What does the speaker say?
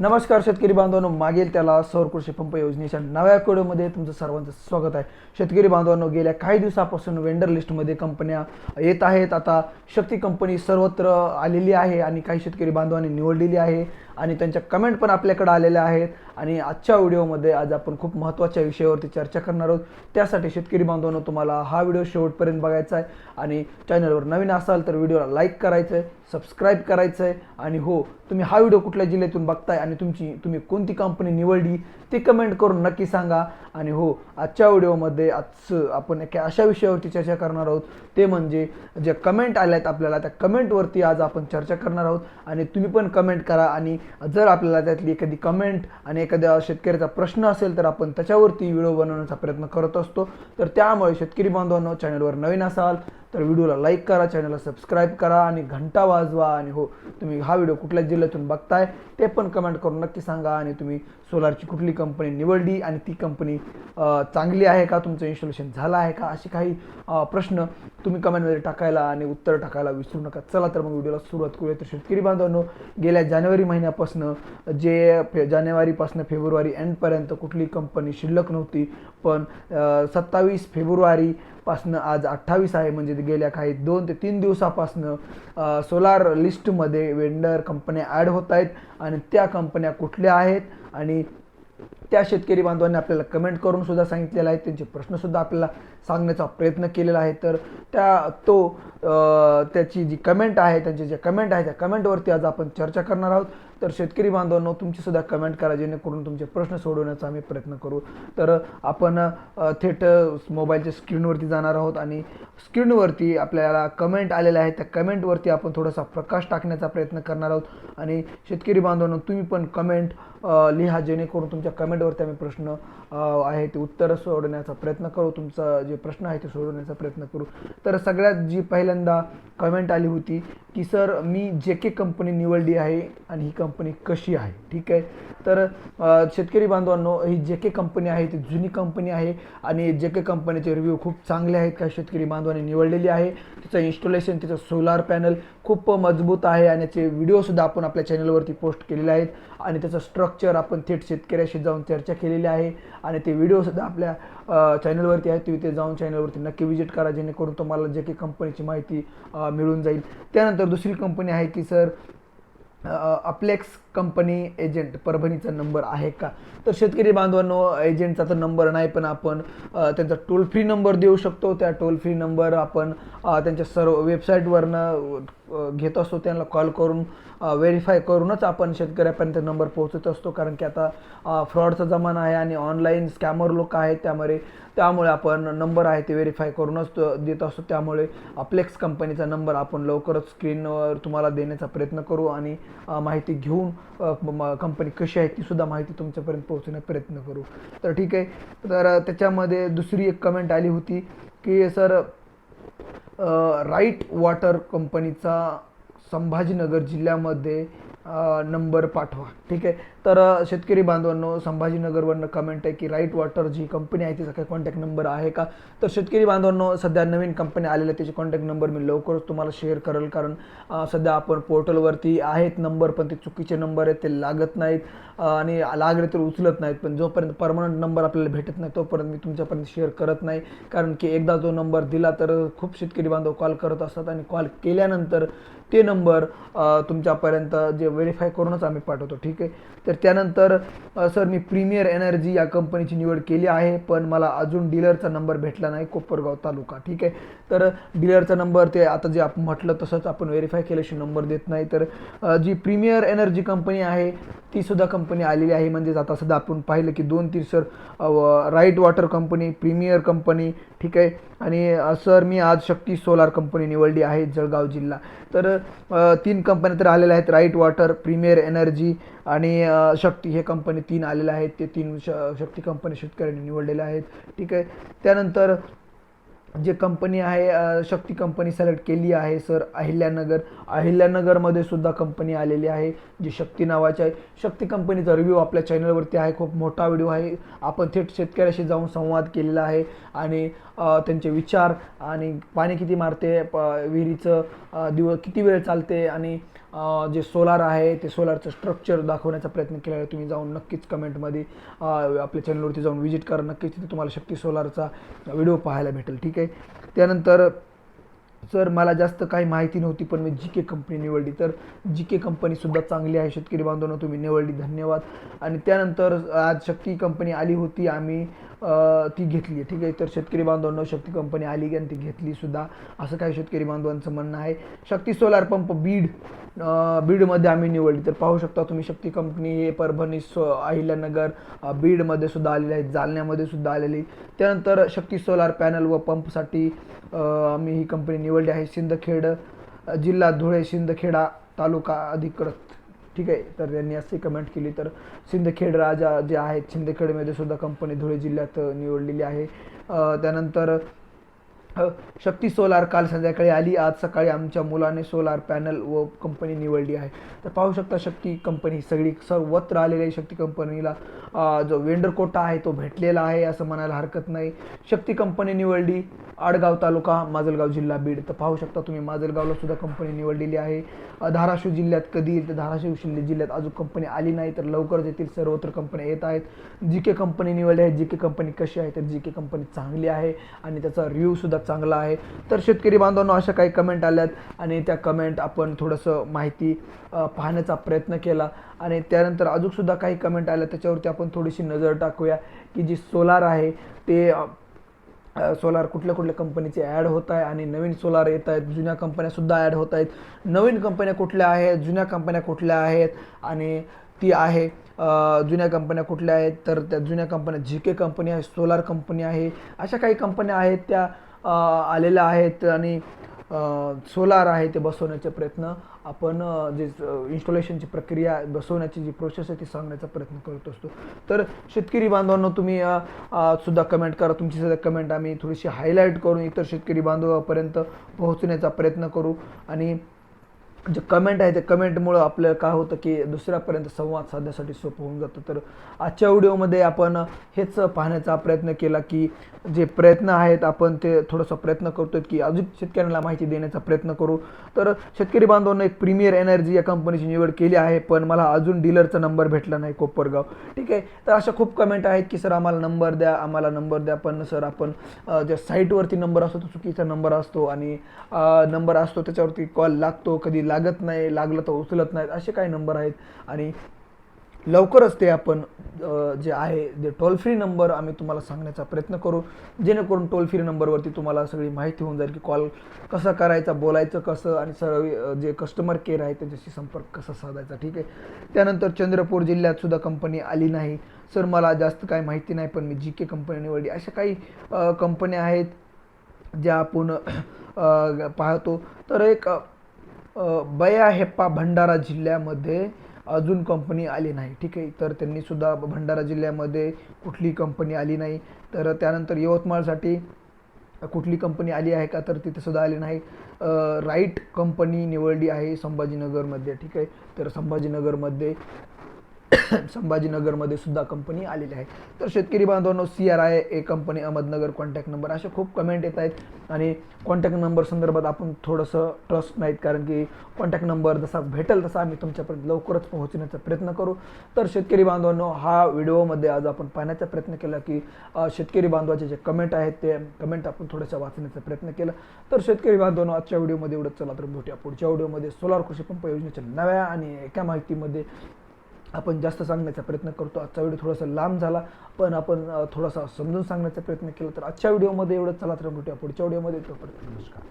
नमस्कार शेतकरी बांधवांनो मागील त्याला सौर कृषी पंप योजनेच्या नव्या कोडमध्ये तुमचं सर्वांचं स्वागत आहे. शेतकरी बांधवांनो गेल्या काही दिवसापासून वेंडर लिस्टमध्ये कंपन्या येत आहेत. आता शक्ती कंपनी सर्वत्र आलेली आहे आणि काही शेतकरी बांधवांनी निवडलेली आहे आणि त्यांच्या कमेंट पण आपल्याकडे आलेल्या आहेत. आणि आजच्या व्हिडिओमध्ये आज आपण खूप महत्त्वाच्या विषयावरती चर्चा करणार आहोत. त्यासाठी शेतकरी बांधवांनो तुम्हाला हा व्हिडिओ शेवटपर्यंत बघायचा आहे. आणि चॅनलवर नवीन असाल तर व्हिडिओला लाईक करायचं आहे सबस्क्राईब करायचं आहे आणि हो तुम्ही हा व्हिडिओ कुठल्या जिल्ह्यातून बघताय आणि तुमची तुम्ही कोणती कंपनी निवडली ते कमेंट करून नक्की सांगा. आणि हो आजच्या व्हिडिओमध्ये आज आपण एका अशा विषयावरती चर्चा करणार आहोत. ते म्हणजे जे कमेंट आल्या आहेत आपल्याला त्या कमेंटवरती आज आपण चर्चा करणार आहोत. आणि तुम्ही पण कमेंट करा. आणि जर आपल्याला त्यातली एखादी कमेंट आणि एखाद्या शेतकऱ्याचा प्रश्न असेल तर आपण त्याच्यावरती व्हिडिओ बनवण्याचा प्रयत्न करत असतो. तर त्यामुळे शेतकरी बांधवांनो चॅनलवर नवीन असाल तर व्हिडिओला लाईक करा चॅनलला सबस्क्राईब करा आणि घंटा वाजवा आणि हो तुम्ही हा व्हिडिओ कुठल्या जिल्ह्यातून बघताय ते पण कमेंट करून नक्की सांगा आणि तुम्ही सोलारची कुठली कंपनी निवडली आणि ती कंपनी चांगली आहे का? तुमचं इन्स्टॉलेशन झालं आहे का? असे काही प्रश्न तुम्ही कमेंटमध्ये टाकायला आणि उत्तर टाकायला विसरू नका. चला तर मग व्हिडिओला सुरुवात करूया. तर शेतकरी बांधवांनो गेल्या जानेवारी महिन्यापासून जे फे जानेवारीपासून फेब्रुवारी एंडपर्यंत कुठली कंपनी शिल्लक नव्हती पण सत्तावीस फेब्रुवारी पासनं आज अठ्ठावीस आहे म्हणजे गेल्या काही दोन ते तीन दिवसापासनं सोलार लिस्टमध्ये वेंडर कंपन्या ॲड होत आहेत आणि त्या कंपन्या कुठल्या आहेत आणि त्या शेतकरी बांधवांनी आपल्याला कमेंट करून सुद्धा सांगितलेलं आहे. त्यांचे प्रश्नसुद्धा आपल्याला सांगण्याचा प्रयत्न केलेला आहे. तर त्या तो त्याची जी कमेंट आहे त्यांचे जे कमेंट आहे त्या कमेंटवरती आज आपण चर्चा करणार आहोत. तर शेतकरी बांधवांनो तुमचीसुद्धा कमेंट करा जेणेकरून तुमचे प्रश्न सोडवण्याचा आम्ही प्रयत्न करू. तर आपण थेट मोबाईलच्या स्क्रीनवरती जाणार आहोत आणि स्क्रीनवरती आपल्याला कमेंट आलेल्या आहेत. त्या कमेंटवरती आपण थोडासा प्रकाश टाकण्याचा प्रयत्न करणार आहोत. आणि शेतकरी बांधवांनो तुम्ही पण कमेंट लिहा जेणेकरून तुमच्या कमेंट कमेंटवरती आम्ही प्रश्न आहे ते उत्तरं सोडवण्याचा प्रयत्न करू. तुमचा जे प्रश्न आहे ते सोडवण्याचा प्रयत्न करू. तर सगळ्यात जी पहिल्यांदा कमेंट आली होती की सर मी जे के कंपनी निवडली आहे आणि ही कंपनी कशी आहे? ठीक आहे? तर शेतकरी बांधवांनो ही जे के कंपनी आहे ती जुनी कंपनी आहे आणि जे के कंपनीचे रिव्ह्यू खूप चांगले आहेत. काही शेतकरी बांधवांनी निवडलेली आहे. तिचं इन्स्टॉलेशन तिचं सोलार पॅनल खूप मजबूत आहे आणि त्याचे व्हिडिओसुद्धा आपण आपल्या चॅनलवरती पोस्ट केलेले आहेत. आणि त्याचं स्ट्रक्चर आपण थेट शेतकऱ्याशी जाऊन चर्चा केलेली आहे आणि ते व्हिडिओसुद्धा आपल्या चॅनलवरती आहेत. तुम्ही ते जाऊन चॅनलवरती नक्की विजिट करा जेणेकरून तुम्हाला जे काही कंपनीची माहिती मिळून जाईल. त्यानंतर दुसरी कंपनी आहे की सर अप्लेक्स कंपनी एजंट परभणीचा नंबर आहे का? तर शेतकरी बांधवांनो एजंटचा तर नंबर नाही पण आपण त्यांचा टोल फ्री नंबर देऊ शकतो. त्या टोल फ्री नंबर आपण त्यांच्या सर्व वेबसाईटवरनं घेत असतो. त्यांना कॉल करून व्हेरीफाय करूनच आपण शेतकऱ्यापर्यंत नंबर पोहोचत असतो. कारण की आता फ्रॉडचा जमाना आहे आणि ऑनलाईन स्कॅमर लोक आहेत त्यामुळे त्यामुळे आपण नंबर आहे ते व्हेरीफाय करूनच तो देत असतो. त्यामुळे अप्लेक्स कंपनीचा नंबर आपण लवकरच स्क्रीनवर तुम्हाला देण्याचा प्रयत्न करू आणि माहिती घेऊन कंपनी कशी आहे ती सुद्धा माहिती तुमच्यापर्यंत पोहोचण्याचा प्रयत्न करू. तर ठीक आहे. तर त्याच्यामध्ये दुसरी एक कमेंट आली होती की सर राईट वॉटर कंपनीचा संभाजीनगर जिल्ह्यामध्ये नंबर पाठवा. ठीक आहे. तर शेतकरी बांधवांनो संभाजीनगरवरनं कमेंट आहे की राईट वॉटर जी कंपनी आहे तिचा काही कॉन्टॅक्ट नंबर आहे का? तर शेतकरी बांधवांनो सध्या नवीन कंपनी आलेल्या त्याचे कॉन्टॅक्ट नंबर मी लवकरच तुम्हाला शेअर करेल. कारण सध्या आपण पोर्टलवरती आहेत नंबर पण ते चुकीचे नंबर आहेत ते लागत नाहीत आणि लागले तर उचलत नाहीत. पण जोपर्यंत परमनंट नंबर आपल्याला भेटत नाही तोपर्यंत मी तुमच्यापर्यंत शेअर करत नाही. कारण की एकदा जो नंबर दिला तर खूप शेतकरी बांधव कॉल करत असतात आणि कॉल केल्यानंतर ते नंबर तुमच्यापर्यंत जे व्हेरीफाय करूनच आम्ही पाठवतो. ठीक आहे? तर त्यानंतर सर मी प्रीमियर एनर्जी या कंपनीची निवड केली आहे पण मला अजून डीलरचा नंबर भेटला नाही कोपरगाव तालुका ठीक आहे? तर डीलरचा नंबर ते आता जे आपण म्हटलं तसंच आपण व्हेरीफाय केल्याशी नंबर देत नाही. तर जी प्रीमियर एनर्जी कंपनी आहे ती सुद्धा कंपनी आलेली आहे. म्हणजेच आता सध्या आपण पाहिलं की दोन तीन sir right water company premier company ठीक आहे? आणि सर मी आज शक्ती सोलार कंपनी निवडली आहे जळगाव जिल्हा. तर तीन कंपन्या तर आलेल्या आहेत राईट वॉटर प्रीमियर एनर्जी आणि शक्ती. हे कंपनी तीन आलेल्या आहेत. ते तीन श शक्ती कंपनी शेतकऱ्यांनी निवडलेल्या आहेत. ठीक आहे. त्यानंतर जे कंपनी आहे शक्ती कंपनी सिलेक्ट केली आहे सर अहिल्यानगर. अहिल्यानगरमध्ये सुद्धा कंपनी आलेली आहे जी शक्ती नावाची आहे. शक्ती कंपनीचा रिव्ह्यू आपल्या चॅनलवरती आहे. खूप मोठा व्हिडिओ आहे. आपण थेट शेतकऱ्याशी जाऊन संवाद केलेला आहे. आणि त्यांचे विचार आणि पाणी किती मारते प विहिरीचं दिवस दिव किती वेळ चालते आणि जे सोलार आहे ते सोलारचं स्ट्रक्चर दाखवण्याचा प्रयत्न केला आहे. तुम्ही जाऊन नक्कीच कमेंटमध्ये आपल्या चॅनलवरती जाऊन व्हिजिट करा. नक्कीच तिथे तुम्हाला शक्ती सोलारचा व्हिडिओ पाहायला भेटेल. ठीक आहे? त्यानंतर सर मला जास्त काही माहिती नव्हती पण मी जी के कंपनी निवडली. तर जी के कंपनीसुद्धा चांगली आहे शेतकरी बांधवांना तुम्ही निवडली. धन्यवाद. आणि त्यानंतर आज शक्ती कंपनी आली होती आम्ही ती घेतली. ठीक आहे? तर शेतकरी बांधवांना शक्ती कंपनी आली आणि ती घेतलीसुद्धा असं काही शेतकरी बांधवांचं म्हणणं आहे. शक्ती सोलार पंप बीड बीडमध्ये आम्ही निवडली. तर पाहू शकता तुम्ही शक्ती कंपनी हे परभणी सो अहिल्यानगर बीडमध्ये सुद्धा आलेले आहेत. जालन्यामध्ये सुद्धा आलेली. त्यानंतर शक्ती सोलार पॅनल व पंपसाठी आम्ही ही कंपनी निवडले आहे. सिंदखेड जिल्हा धुळे सिंदखेडा तालुका अधिकृत. ठीक आहे? तर त्यांनी असे कमेंट केली. तर सिंदखेड राजा जे आहेत सिंदखेडमध्ये सुद्धा कंपनी धुळे जिल्ह्यात निवडलेली आहे. त्यानंतर शक्ती सोलार काल संध्याकाळी आली. आज सकाळी आमच्या मुलाने सोलार पॅनल व कंपनी निवडली आहे. तर पाहू शकता शक्ती कंपनी सगळी सर्वत्र आलेली आहे. शक्ती कंपनीला जो वेंडर कोटा आहे तो भेटलेला आहे असं म्हणायला हरकत नाही. शक्ती कंपनी निवडली. आडगाव तालुका माजलगाव जिल्हा बीड. तर पाहू शकता तुम्ही माजलगावला सुद्धा कंपनी निवडलेली आहे. धाराशिव जिल्ह्यात कधी येईल तर धाराशिव शिल्ले जिल्ह्यात अजून कंपनी आली नाही तर लवकरच येथील सर्वत्र कंपन्या येत आहेत. जी के कंपनी निवडली आहे. जी के कंपनी कशी आहे? तर जी के कंपनी चांगली आहे. आणि त्याचा रिव्ह्यूसुद्धा चांगला आहे. तर शेतकरी बांधवांनो अशा काही कमेंट आल्यात आणि त्या कमेंट आपण थोडंसं माहिती पाहण्याचा प्रयत्न केला. आणि त्यानंतर अजूनसुद्धा काही कमेंट आल्या त्याच्यावरती आपण थोडीशी नजर टाकूया की जी सोलार आहे ते सोलार कुठल्या कुठल्या कंपनीचे ॲड होत आहे आणि नवीन सोलार येत आहेत जुन्या कंपन्यासुद्धा ॲड होत आहेत. नवीन कंपन्या कुठल्या आहेत जुन्या कंपन्या कुठल्या आहेत आणि ती आहे जुन्या कंपन्या कुठल्या आहेत तर त्या जुन्या कंपन्या जी के कंपनी आहे सोलार कंपनी आहे अशा काही कंपन्या आहेत त्या आलेलं आलेल्या आहेत आणि सोलार आहे ते बसवण्याचे प्रयत्न. आपण जे इन्स्टॉलेशनची प्रक्रिया बसवण्याची जी प्रोसेस आहे ती सांगण्याचा प्रयत्न करत असतो. तर शेतकरी बांधवांनो तुम्ही सुद्धा कमेंट करा. तुमची सुद्धा कमेंट आम्ही थोडीशी हायलाईट करून इतर शेतकरी बांधवापर्यंत पोहोचण्याचा प्रयत्न करू. आणि जे कमेंट आहे ते कमेंटमुळं आपल्याला काय होतं की दुसऱ्यापर्यंत संवाद साधण्यासाठी सोपं होऊन जातं. तर आजच्या व्हिडिओमध्ये आपण हेच पाहण्याचा प्रयत्न केला की जे प्रयत्न आहेत आपण ते थोडंसं प्रयत्न करतो की अजून शेतकऱ्यांना माहिती देण्याचा प्रयत्न करू. तर शेतकरी बांधवांना एक प्रीमियर एनर्जी या कंपनीची निवड केली आहे पण मला अजून डीलरचा नंबर भेटला नाही कोपरगाव. ठीक आहे? तर अशा खूप कमेंट आहेत की सर आम्हाला नंबर द्या आम्हाला नंबर द्या पण सर आपण ज्या साईटवरती नंबर असतो तो चुकीचा नंबर असतो आणि नंबर असतो त्याच्यावरती कॉल लागतो कधी लागत नाही लागलं तर उचलत नाहीत असे काही नंबर आहेत. आणि लवकरच ते आपण जे आहे जे टोल फ्री नंबर आम्ही तुम्हाला सांगण्याचा प्रयत्न करू. जेणेकरून टोल फ्री नंबरवरती तुम्हाला सगळी माहिती होऊन जाईल की कॉल कसा करायचा बोलायचं कसं आणि सर्व जे कस्टमर केअर आहे त्यांच्याशी संपर्क कसा साधायचा ठीक आहे? त्यानंतर चंद्रपूर जिल्ह्यात सुद्धा कंपनी आली नाही. सर मला जास्त काही माहिती नाही पण मी जी के कंपनी निवडली. अशा काही कंपन्या आहेत ज्या आपण पाहतो. तर एक बया हेप्पा भंडारा जिल्ह्यामध्ये अजून कंपनी आली नाही. ठीक आहे? तर त्यांनीसुद्धा भंडारा जिल्ह्यामध्ये कुठली कंपनी आली नाही. तर त्यानंतर यवतमाळसाठी कुठली कंपनी आली आहे का? तर तिथेसुद्धा आली नाही. राईट कंपनी निवडली आहे संभाजीनगरमध्ये. ठीक आहे? तर संभाजीनगरमध्ये संभाजीनगरमध्ये सुद्धा कंपनी आलेली आहे. तर शेतकरी बांधवांनो C R I A company Ahmednagar contact number असे खूप कमेंट येत आहेत. आणि कॉन्टॅक्ट नंबर संदर्भात आपण थोडंसं ट्रस्ट नाहीत कारण की कॉन्टॅक्ट नंबर जसा भेटेल तसा आम्ही तुमच्यापर्यंत लवकरच पोहोचण्याचा प्रयत्न करू. तर शेतकरी बांधवांनो हा व्हिडिओमध्ये आज आपण पाहण्याचा प्रयत्न केला की शेतकरी बांधवाचे जे कमेंट आहेत ते कमेंट आपण थोडंसं वाचण्याचा प्रयत्न केला. तर शेतकरी बांधवांनो आजच्या व्हिडिओमध्ये एवढंच. चला तर भेटूया पुढच्या व्हिडिओमध्ये. सोलार कृषी पंप योजनेच्या नव्या आणि एका माहितीमध्ये आपण जास्त सांगण्याचा प्रयत्न करतो. आजचा व्हिडिओ थोडासा लांब झाला पण आपण थोडासा समजून सांगण्याचा प्रयत्न केला. तर आजच्या व्हिडिओमध्ये एवढंच. चला तर भेटूया पुढच्या व्हिडिओमध्ये. तोपर्यंत नमस्कार.